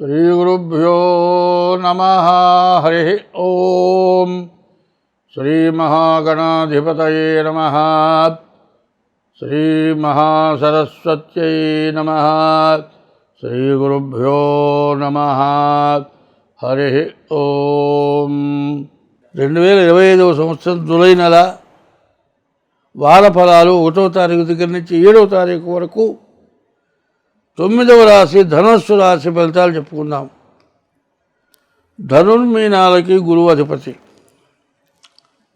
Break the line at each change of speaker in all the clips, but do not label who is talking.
శ్రీగురుభ్యో నమ హరి ఓం. శ్రీమహాగణాధిపతయే నమ శ్రీమహాసరస్వత్యై నమ శ్రీగురుభ్యో నమ హరి ఓం. రెండు వేల ఇరవై ఐదవ సంవత్సరం జూలై నెల వార ఫలాలు ఒకటో తారీఖు దగ్గర నుంచి ఏడవ తారీఖు వరకు తొమ్మిదవ రాశి ధనస్సు రాశి ఫలితాలు చెప్పుకుందాం. ధనుర్మీనాలకి గురువు అధిపతి.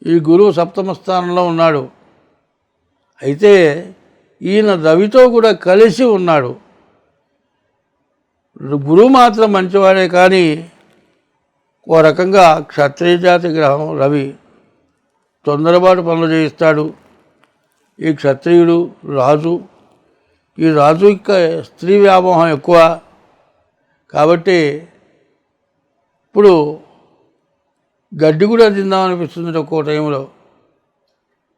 ఈ గురువు సప్తమ స్థానంలో ఉన్నాడు. అయితే ఈయన రవితో కూడా కలిసి ఉన్నాడు. గురువు మాత్రం మంచివాడే కానీ ఓ రకంగా క్షత్రియ జాతి గ్రహం రవి. తొందరపాటు పనులు చేయిస్తాడు. ఈ క్షత్రియుడు రాజు. ఈ రాజు యొక్క స్త్రీ వ్యామోహం ఎక్కువ. కాబట్టి ఇప్పుడు గడ్డి కూడా తిందామనిపిస్తుంది ఒక్కో టైంలో.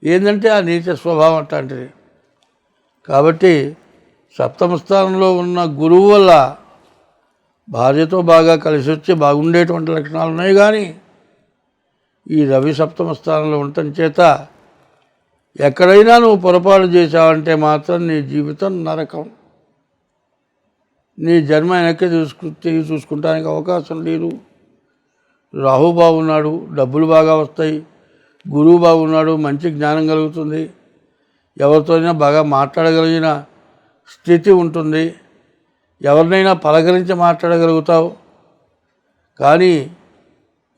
ఏంటంటే ఆ నీచ స్వభావం అట్లాంటిది. కాబట్టి సప్తమ స్థానంలో ఉన్న గురువు వల్ల భార్యతో బాగా కలిసి వచ్చి బాగుండేటువంటి లక్షణాలు ఉన్నాయి కానీ ఈ రవి సప్తమ స్థానంలో ఉండటం చేత ఎక్కడైనా నువ్వు పొరపాటు చేశావంటే మాత్రం నీ జీవితం నరకం. నీ జన్మ వెనక్కి చూసుకు తిరిగి చూసుకుంటానికి అవకాశం లేదు. రాహు బాగున్నాడు డబ్బులు బాగా వస్తాయి గురువు బాగున్నాడు మంచి జ్ఞానం కలుగుతుంది. ఎవరితోనైనా బాగా మాట్లాడగలిగిన స్థితి ఉంటుంది. ఎవరినైనా పలకరించి మాట్లాడగలుగుతావు. కానీ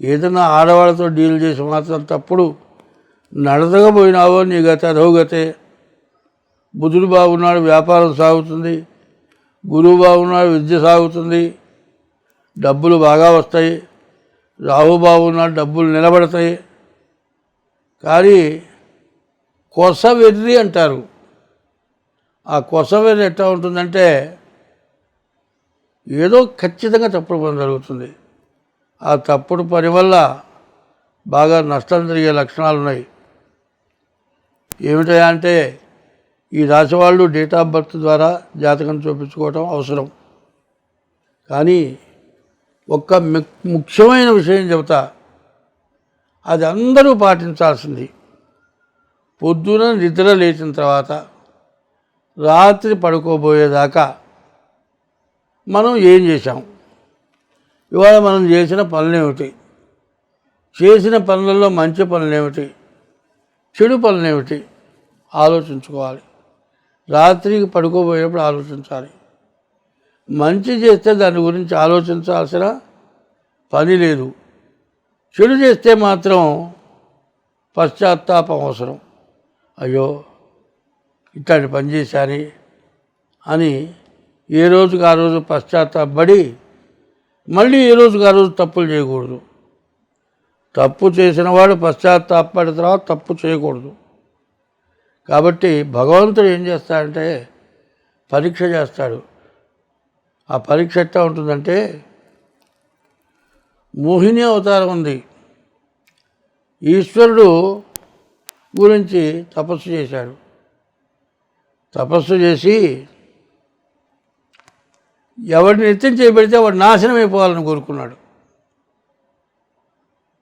ఏదైనా ఆడవాళ్ళతో డీల్ చేసి మాత్రం తప్పుడు నడతగా పోయినావో నీ గత అధోగతే బుధుడు బాగున్నాడు వ్యాపారం సాగుతుంది. గురువు బాగున్నాడు విద్య సాగుతుంది. డబ్బులు బాగా వస్తాయి. రాహు బాగున్నాడు డబ్బులు నిలబడతాయి. కానీ కొస వెర్రి అంటారు. ఆ కొస వెర్రి ఎట్లా ఉంటుందంటే ఏదో ఖచ్చితంగా తప్పుడు పని జరుగుతుంది. ఆ తప్పుడు పని వల్ల బాగా నష్టం జరిగే లక్షణాలు ఉన్నాయి ఏమిటంటే ఈ రాశి వాళ్ళు డేట్ ఆఫ్ బర్త్ ద్వారా జాతకం చూపించుకోవటం అవసరం. కానీ ఒక్క ముఖ్యమైన విషయం చెబుతా. అది అందరూ పాటించాల్సింది. పొద్దున నిద్ర లేచిన తర్వాత రాత్రి పడుకోబోయేదాకా మనం ఏం చేశాం? ఇవాళ మనం చేసిన పనులేమిటి? చేసిన పనులలో మంచి పనులేమిటి? చెడు పనులేమిటి ఆలోచించుకోవాలి. రాత్రికి పడుకోబోయేప్పుడు ఆలోచించాలి. మంచి చేస్తే దాని గురించి ఆలోచించాల్సిన పని లేదు. చెడు చేస్తే మాత్రం పశ్చాత్తాపం అవసరం. అయ్యో ఇట్లాంటి పని చేశాని అని ఏ రోజుకు ఆ రోజు పశ్చాత్తాపడి మళ్ళీ ఏ రోజుకు ఆ రోజు తప్పులు చేయకూడదు. తప్పు చేసిన వాడు పశ్చాత్తాపడిన తర్వాత తప్పు చేయకూడదు. కాబట్టి భగవంతుడు ఏం చేస్తాడంటే పరీక్ష చేస్తాడు. ఆ పరీక్ష ఎట్లా ఉంటుందంటే మోహిని అవతారం ఉంది. ఈశ్వరుడు గురించి తపస్సు చేశాడు. తపస్సు చేసి ఎవరిని నిత్యం చేయబడితే వాడు నాశనం అయిపోవాలని కోరుకున్నాడు.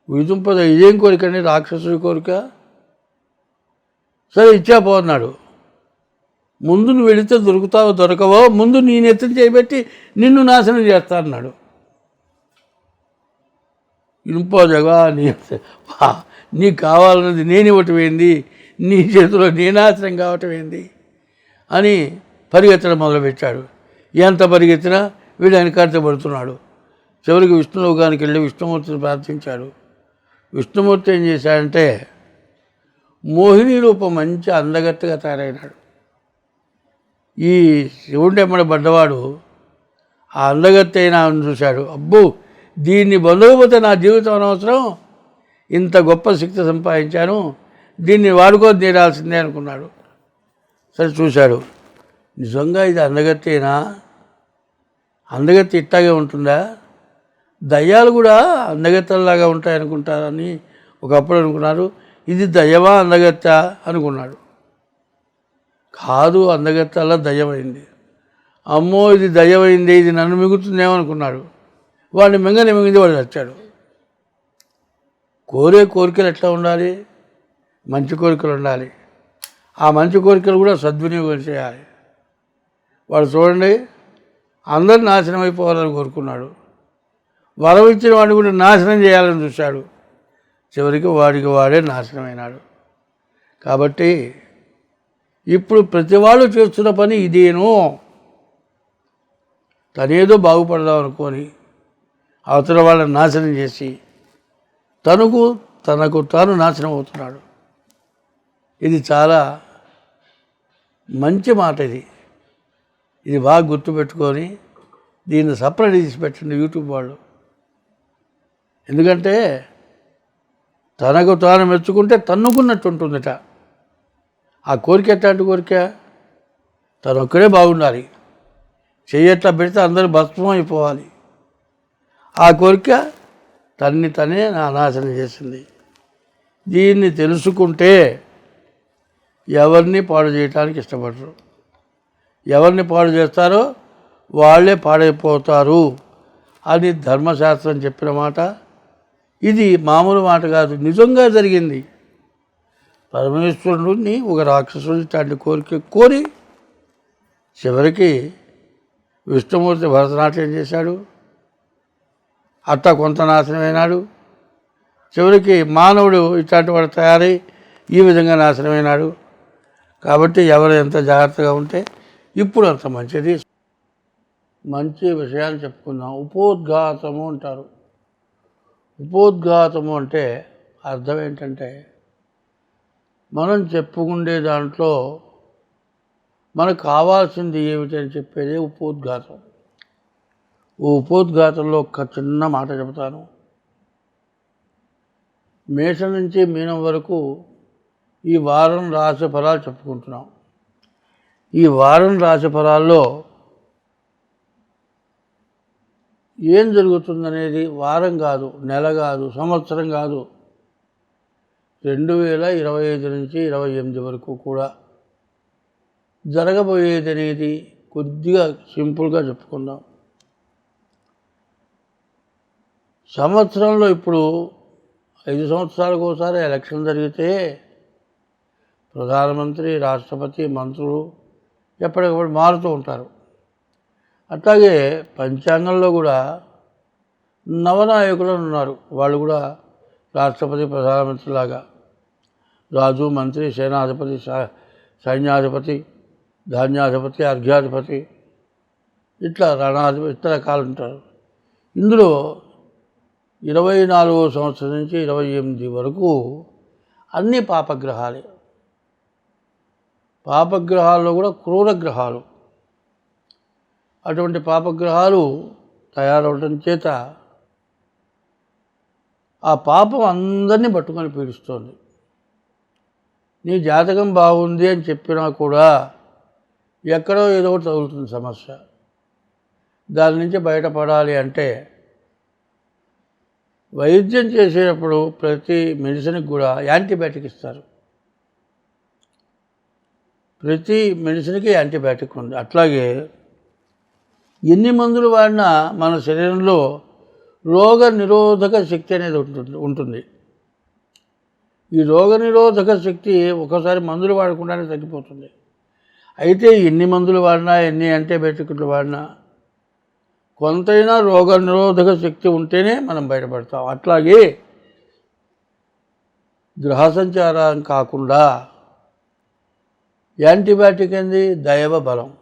విదుంపద ఇదేం కోరికండి రాక్షసుడి కోరిక. సరే ఇచ్చా పోన్నాడు ముందు నువ్వు వెళితే దొరుకుతావో దొరకవో ముందు నీ నెత్తిన చేయబెట్టి నిన్ను నాశనం చేస్తా అన్నాడు. ఇనుపో నీ నీకు కావాలన్నది నేను ఇవ్వటం ఏంది? నీ చేతిలో నేనాశనం కావటం ఏంది? అని పరిగెత్తడం మొదలుపెట్టాడు. ఎంత పరిగెత్తినా వీడు వెనకాడితే పడుతున్నాడు. చివరికి విష్ణులోకానికి వెళ్ళి విష్ణుమూర్తిని ప్రార్థించాడు. విష్ణుమూర్తి ఏం చేశాడంటే మోహిని రూపం మంచి అందగత్తగా తయారైనాడు. ఈ శివుడి ఎమ్మడ పడ్డవాడు ఆ అందగత్తి అయినా చూశాడు. అబ్బో దీన్ని బంధువుపోతే నా జీవితం అనవసరం ఇంత గొప్ప శక్తి సంపాదించాను దీన్ని వాడుకో తీరాల్సిందే అనుకున్నాడు. సరే చూశాడు. నిజంగా ఇది అందగత్తేనా అందగత్తి ఇట్టాగే ఉంటుందా? దయ్యాలు కూడా అందగత్తల్లాగా ఉంటాయనుకుంటారని ఒకప్పుడు అనుకున్నారు. ఇది దయ్యమా అందగత్త అనుకున్నాడు. కాదు అందగత్తలా దయ్యమైంది. అమ్మో ఇది దయ్యమైంది ఇది నన్ను మిగుతుందేమో అనుకున్నాడు. వాడిని మింగని మింగింది వాడు చచ్చాడు. కోరే కోరికలు ఎట్లా ఉండాలి? మంచి కోరికలు ఉండాలి. ఆ మంచి కోరికలు కూడా సద్వినియోగం చేయాలి. వాడు చూడండి అందరు నాశనం అయిపోవాలని కోరుకున్నాడు. వరం ఇచ్చిన వాడిని కూడా నాశనం చేయాలని చూశాడు. చివరికి వాడికి వాడే నాశనమైనాడు. కాబట్టి ఇప్పుడు ప్రతి వాళ్ళు చేస్తున్న పని ఇదేను. తనేదో బాగుపడదాం అనుకొని అవతల వాళ్ళని నాశనం చేసి తనకు తనకు తాను నాశనం అవుతున్నాడు. ఇది చాలా మంచి మాట ఇది. ఇది బాగా గుర్తుపెట్టుకొని దీన్ని సపరేట్ చేసి పెట్టండి యూట్యూబ్ వాళ్ళు. ఎందుకంటే తనకు తాను మెచ్చుకుంటే తన్నుకున్నట్టు ఉంటుందిట. ఆ కోరిక ఎట్లాంటి కోరిక? తను ఒక్కడే బాగుండాలి. చెయ్యట్లా పెడితే అందరూ భస్మం అయిపోవాలి ఆ కోరిక తన్ని తనే నాశనం చేసింది. దీన్ని తెలుసుకుంటే ఎవరిని పాడు చేయటానికి ఇష్టపడరు. ఎవరిని పాడు చేస్తారో వాళ్ళే పాడైపోతారు అని ధర్మశాస్త్రం చెప్పిన మాట ఇది మామూలు మాట కాదు. నిజంగా జరిగింది. పరమేశ్వరుడిని ఒక రాక్షసుడి ఇట్లాంటి కోరిక కోరి చివరికి విష్ణుమూర్తి భరతనాట్యం చేశాడు. అట్ట కొంత నాశనమైనాడు చివరికి మానవుడు ఇట్లాంటి వాడు తయారై ఈ విధంగా నాశనమైనాడు కాబట్టి ఎవరు ఎంత జాగ్రత్తగా ఉంటే ఇప్పుడు అంత మంచిది. మంచి విషయాలు చెప్పుకుందాం. ఉపోద్ఘాతము అంటారు. ఉపోద్ఘాతము అంటే అర్థం ఏంటంటే మనం చెప్పుకుండే దాంట్లో మనకు కావాల్సింది ఏమిటి అని చెప్పేది ఉపోద్ఘాతం. ఓ ఉపోద్ఘాతంలో ఒక చిన్న మాట చెబుతాను. మేషం నుంచి మీనం వరకు ఈ వారం రాశి ఫలాలు చెప్పుకుంటున్నాం. ఈ వారం రాశి ఫలాల్లో ఏం జరుగుతుందనేది వారం కాదు నెల కాదు సంవత్సరం కాదు. రెండు వేల ఇరవై ఐదు నుంచి ఇరవై ఎనిమిది వరకు కూడా జరగబోయేది అనేది కొద్దిగా సింపుల్గా చెప్పుకుందాం. సంవత్సరంలో ఇప్పుడు ఐదు సంవత్సరాలకు ఒకసారి ఎలక్షన్ జరిగితే ప్రధానమంత్రి రాష్ట్రపతి మంత్రులు ఎప్పటికప్పుడు మారుతూ ఉంటారు. అట్లాగే పంచాంగంలో కూడా నవనాయకులు ఉన్నారు. వాళ్ళు కూడా రాష్ట్రపతి ప్రధానమంత్రి లాగా రాజు మంత్రి సేనాధిపతి సైన్యాధిపతి ధాన్యాధిపతి అర్ఘ్యాధిపతి ఇట్లా రణాధిపతి ఇతర రకాలు ఉంటారు. ఇందులో ఇరవై నాలుగో సంవత్సరం నుంచి ఇరవై ఎనిమిది వరకు అన్ని పాపగ్రహాలే. పాపగ్రహాల్లో కూడా క్రూర గ్రహాలు. అటువంటి పాపగ్రహాలు తయారవడం చేత ఆ పాపం అందరినీ పట్టుకొని పీడిస్తోంది. నీ జాతకం బాగుంది అని చెప్పినా కూడా ఎక్కడో ఏదో ఒకటి తగులుతుంది సమస్య. దాని నుంచి బయటపడాలి అంటే వైద్యం చేసేటప్పుడు ప్రతి మెడిసిన్కి కూడా యాంటీబయాటిక్ ఇస్తారు. ప్రతి మెడిసిన్కి యాంటీబయాటిక్ ఉంది. అట్లాగే ఎన్ని మందులు వాడినా మన శరీరంలో రోగ నిరోధక శక్తి అనేది ఉంటుంది ఉంటుంది. ఈ రోగ నిరోధక శక్తి ఒకసారి మందులు వాడకుండానే తగ్గిపోతుంది. అయితే ఎన్ని మందులు వాడినా ఎన్ని యాంటీబయాటిక్లు వాడినా కొంతైనా రోగ నిరోధక శక్తి ఉంటేనే మనం బయటపడతాం. అట్లాగే గ్రహ సంచారం కాకుండా యాంటీబయాటిక్ ఏంది? దైవ బలం.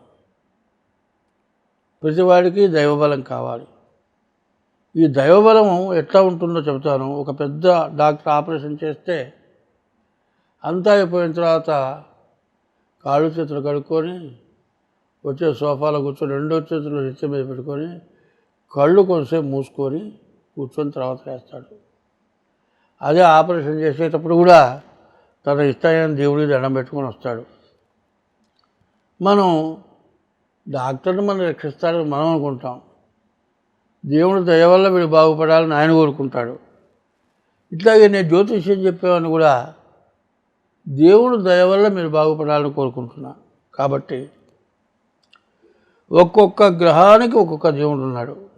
ప్రతివాడికి దైవబలం కావాలి. ఈ దైవబలం ఎట్లా ఉంటుందో చెబుతాను. ఒక పెద్ద డాక్టర్ ఆపరేషన్ చేస్తే అంతా అయిపోయిన తర్వాత కాళ్ళు చేతులు కడుక్కొని వచ్చే సోఫాలో కూర్చొని రెండో చేతులు నెత్తి మీద పెట్టుకొని కళ్ళు కొంతసేపు మూసుకొని కూర్చొని తర్వాత వేస్తాడు అదే ఆపరేషన్ చేసేటప్పుడు కూడా తన ఇష్టమైన దేవుడికి దండం పెట్టుకొని వస్తాడు. మనం డాక్టర్ని మనం రక్షిస్తాడని మనం అనుకుంటాం. దేవుడు దయ వల్ల వీడు బాగుపడాలని ఆయన కోరుకుంటాడు. ఇట్లాగే నేను జ్యోతిష్యం చెప్పేవాడిని కూడా దేవుడు దయ వల్ల మీరు బాగుపడాలని కోరుకుంటున్నా. కాబట్టి ఒక్కొక్క గ్రహానికి ఒక్కొక్క దేవుడు ఉన్నాడు.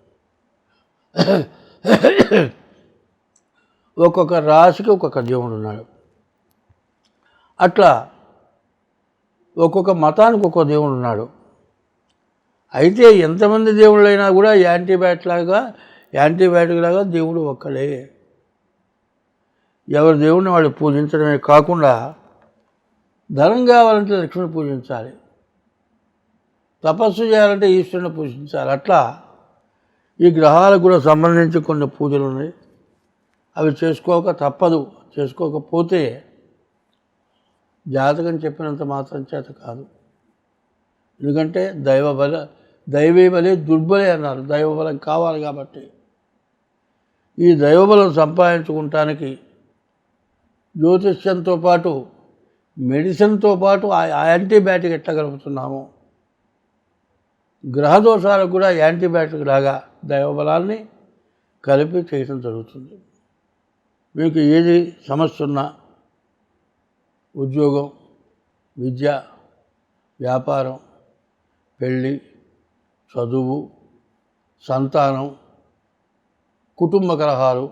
ఒక్కొక్క రాశికి ఒక్కొక్క దేవుడు ఉన్నాడు. అట్లా ఒక్కొక్క మతానికి ఒక్కొక్క దేవుడు ఉన్నాడు. అయితే ఎంతమంది దేవుళ్ళైనా కూడా యాంటీబయాటిక్ లాగా యాంటీబయాటిక్ లాగా దేవుడు ఒక్కడే. ఎవరి దేవుడిని వాళ్ళు పూజించడమే కాకుండా ధనం కావాలంటే లక్ష్మిని పూజించాలి. తపస్సు చేయాలంటే ఈశ్వరుని పూజించాలి. అట్లా ఈ గ్రహాలకు కూడా సంబంధించి కొన్ని పూజలు ఉన్నాయి. అవి చేసుకోక తప్పదు. చేసుకోకపోతే జాతకం చెప్పినంత మాత్రం చేత కాదు. ఎందుకంటే దైవ బల దైవీబలే దుర్బలే అన్నారు. దైవబలం కావాలి కాబట్టి. ఈ దైవబలం సంపాదించుకుంటానికి జ్యోతిష్యంతో పాటు మెడిసిన్తో పాటు ఆ యాంటీబయాటిక్ ఎట్టగలుగుతున్నాము గ్రహదోషాలకు కూడా యాంటీబయాటిక్ లాగా దైవబలాన్ని కలిపి చేయడం జరుగుతుంది. మీకు ఏది సమస్య ఉన్నా ఉద్యోగం విద్య వ్యాపారం పెళ్ళి చదువు సంతానం కుటుంబ కలహాలు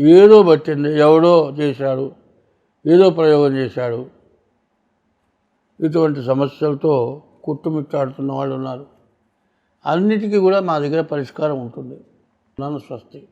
ఏదో పట్టింది ఎవడో చేశాడు ఏదో ప్రయోగం చేశాడు. ఇటువంటి సమస్యలతో కుట్టుమిట్టాడుతున్న వాళ్ళు ఉన్నారు. అన్నిటికీ కూడా మా దగ్గర పరిష్కారం ఉంటుంది. నన్ను స్వస్తి.